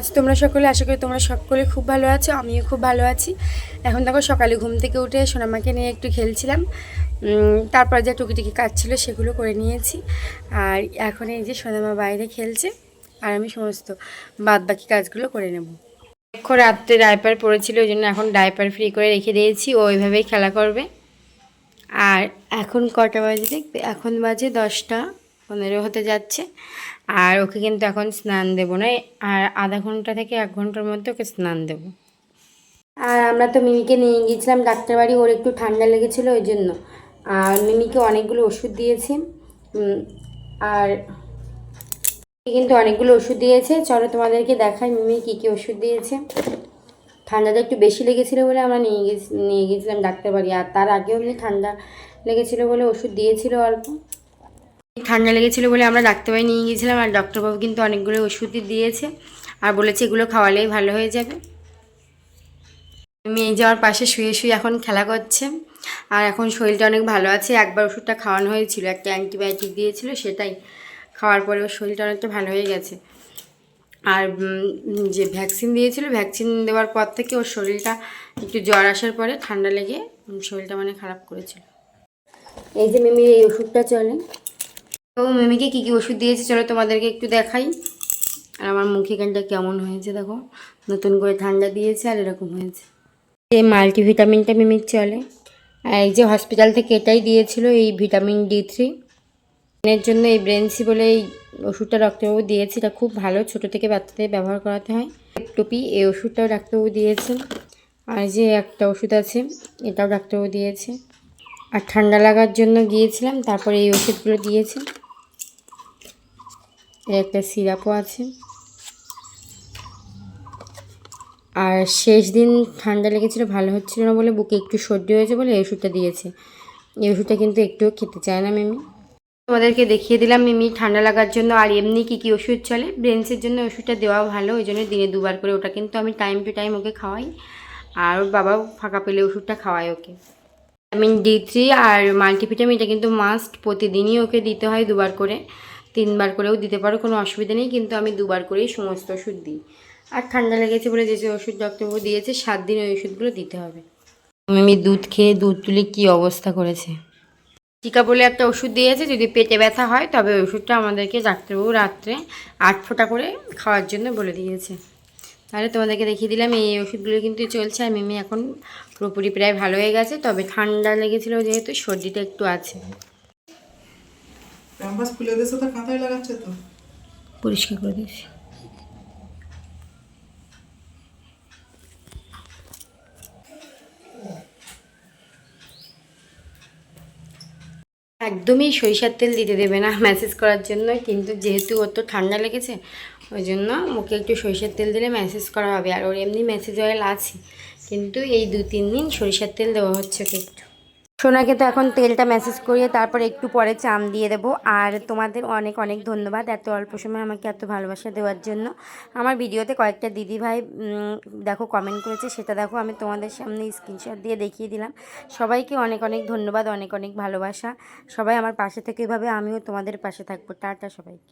আজ তোমরা সকলে, আশা করি তোমরা সকলে খুব ভালো আছো, আমিও খুব ভালো আছি। এখন দেখো সকালে ঘুম থেকে উঠে সোনামাকে নিয়ে একটু খেলছিলাম। তারপর যা টুকিটুকি কাজ ছিল সেগুলো করে নিয়েছি। আর এখন এই যে সোনামা বাইরে খেলছে, আর আমি সমস্ত বাদ বাকি কাজগুলো করে নেব। এখন রাত্রে ডাইপার পড়েছিল, ওই জন্য এখন ডাইপার ফ্রি করে রেখে দিয়েছি, ও ওইভাবেই খেলা করবে। আর এখন কটা বাজে দেখবে? এখন বাজে দশটা। পনেরো হতে যাচ্ছে। আর ওকে কিন্তু এখন স্নান দেবো না। আর আধা ঘণ্টা থেকে এক ঘণ্টার মধ্যে ওকে স্নান দেবো। আর আমরা তো মিমিকে নিয়ে গিয়েছিলাম ডাক্তার বাড়ি ওর একটু ঠান্ডা লেগেছিলো ওই জন্য। আর মিমিকে অনেকগুলো ওষুধ দিয়েছি। আর কিন্তু অনেকগুলো ওষুধ দিয়েছে। চলো তোমাদেরকে দেখাই মিমি কী কী ওষুধ দিয়েছে। ঠান্ডাটা একটু বেশি লেগেছিলো বলে আমরা নিয়ে গেছি নিয়ে গেছিলাম ডাক্তার বাড়ি আর তার আগেও এমনি ঠান্ডা লেগেছিলো বলে ওষুধ দিয়েছিল অল্প। ঠান্ডা লেগেছিলো বলে আমরা ডাক্তারবাড়ি নিয়ে গিয়েছিলাম আর ডক্টরবাবু কিন্তু অনেকগুলো ওষুধই দিয়েছে আর বলেছে এগুলো খাওয়ালেই ভালো হয়ে যাবে। মেয়ে যাওয়ার পাশে শুয়ে শুয়ে এখন খেলা করছে আর এখন শরীরটা অনেক ভালো আছে। একবার ওষুধটা খাওয়ানো হয়েছিল, একটা অ্যান্টিবায়োটিক দিয়েছিল, সেটাই। খাওয়ার পরে ওর শরীরটা অনেকটা ভালো হয়ে গেছে। আর যে ভ্যাকসিন দিয়েছিল, ভ্যাকসিন দেওয়ার পর থেকে ওর শরীরটা একটু জ্বর আসার পরে ঠান্ডা লেগে শরীরটা মানে খারাপ করেছিল। এই যে মিমির এই ওষুধটা চলে। তো মিমিকে কী কী ওষুধ দিয়েছে চলো তোমাদেরকে একটু দেখাই। আর আমার মুখ এখানটা কেমন হয়েছে দেখো। নতুন করে ঠান্ডা দিয়েছে আর এরকম হয়েছে। এই মাল্টিভিটামিনটা মিমির চলে। আর এই যে হসপিটাল থেকে এটাই দিয়েছিল এই ভিটামিন ডি থ্রি। এর জন্য এই ব্রেনসি বলে এই ওষুধটা ডাক্তারবাবু দিয়েছে। এটা খুব ভালো, ছোটো থেকে বাচ্চাদের ব্যবহার করাতে হয়। টুপি এই ওষুধটাও ডাক্তারবাবু দিয়েছেন আর যে একটা ওষুধ আছে, এটাও ডাক্তারবাবু দিয়েছে। আর ঠান্ডা লাগার জন্য গিয়েছিলাম, তারপরে এই ওষুধগুলো দিয়েছে। একটা সিরাপও আছে। আর শেষ দিন ঠান্ডা লেগেছিলো, ভালো হচ্ছিল না বলে বুকে একটু সর্দি হয়েছে বলে এই ওষুধটা দিয়েছে। এই ওষুধটা কিন্তু একটুও খেতে চায় না মিমি। তোমাদেরকে দেখিয়ে দিলাম মিমি ঠান্ডা লাগার জন্য আর এমনি কী কী ওষুধ চলে। ব্রেনসের জন্য ওষুধটা দেওয়া ভালো, ওই জন্য দিনে দুবার করে ওটা কিন্তু আমি টাইম টু টাইম ওকে খাওয়াই। আর ওর বাবাও ফাঁকা পেলে ওষুধটা খাওয়াই ওকে। ভিটামিন ডি থ্রি আর মাল্টিভিটামিন এটা কিন্তু মাস্ট, প্রতিদিনই ওকে দিতে হয় দুবার করে। তিনবার করেও দিতে পারো কোনো অসুবিধা নেই কিন্তু আমি দুবার করেই সমস্ত ওষুধ দিই। আর ঠান্ডা লেগেছে বলে যে যে ওষুধ ডক্টরবাবু দিয়েছে সাত দিন ওই ওষুধগুলো দিতে হবে। আমি দুধ খেয়ে দুধ তুলে কী অবস্থা করেছে? টিকা বলে একটা ওষুধ দিয়েছে যদি পেটে ব্যথা হয় তবে ওই ওষুধটা আমাদেরকে ডাক্তারবাবু রাত্রে আট ফোঁটা করে খাওয়ার জন্য বলে দিয়েছে। তাহলে তোমাদেরকে দেখিয়ে দিলাম এই ওষুধগুলো কিন্তু চলছে আর মিমি এখন পুরোপুরি প্রায় ভালো হয়ে গেছে তবে ঠান্ডা লেগেছিলো যেহেতু সর্দিটা একটু আছে। খুলে দিয়েছে তো, কাঁথায় লাগাচ্ছে তো। পরিষ্কার করে একদমই সরিষার তেল দিতে দেবে না ম্যাসেজ করার জন্য, কিন্তু যেহেতু ওর তো ঠান্ডা লেগেছে, ওই জন্য মুখে একটু সরিষার তেল দিলে ম্যাসেজ করা হবে। আর ওর এমনি ম্যাসেজ অয়েল আছে কিন্তু এই দু তিন দিন সরিষার তেল দেওয়া হচ্ছে ওকে একটু। সোনাকে তো এখন তেলটা মেসেজ করিয়ে তারপর একটু পরে চাম দিয়ে দেবো। আর তোমাদের অনেক অনেক ধন্যবাদ এত অল্প সময় আমাকে এত ভালোবাসা দেওয়ার জন্য। আমার ভিডিওতে কয়েকটা দিদিভাই উম, দেখো কমেন্ট করেছে। সেটা দেখো আমি তোমাদের সামনে স্ক্রিনশট দিয়ে দেখিয়ে দিলাম। সবাইকে অনেক অনেক ধন্যবাদ অনেক অনেক ভালোবাসা। সবাই আমার পাশে থেকে এভাবে আমিও তোমাদের পাশে থাকব। টাটা সবাই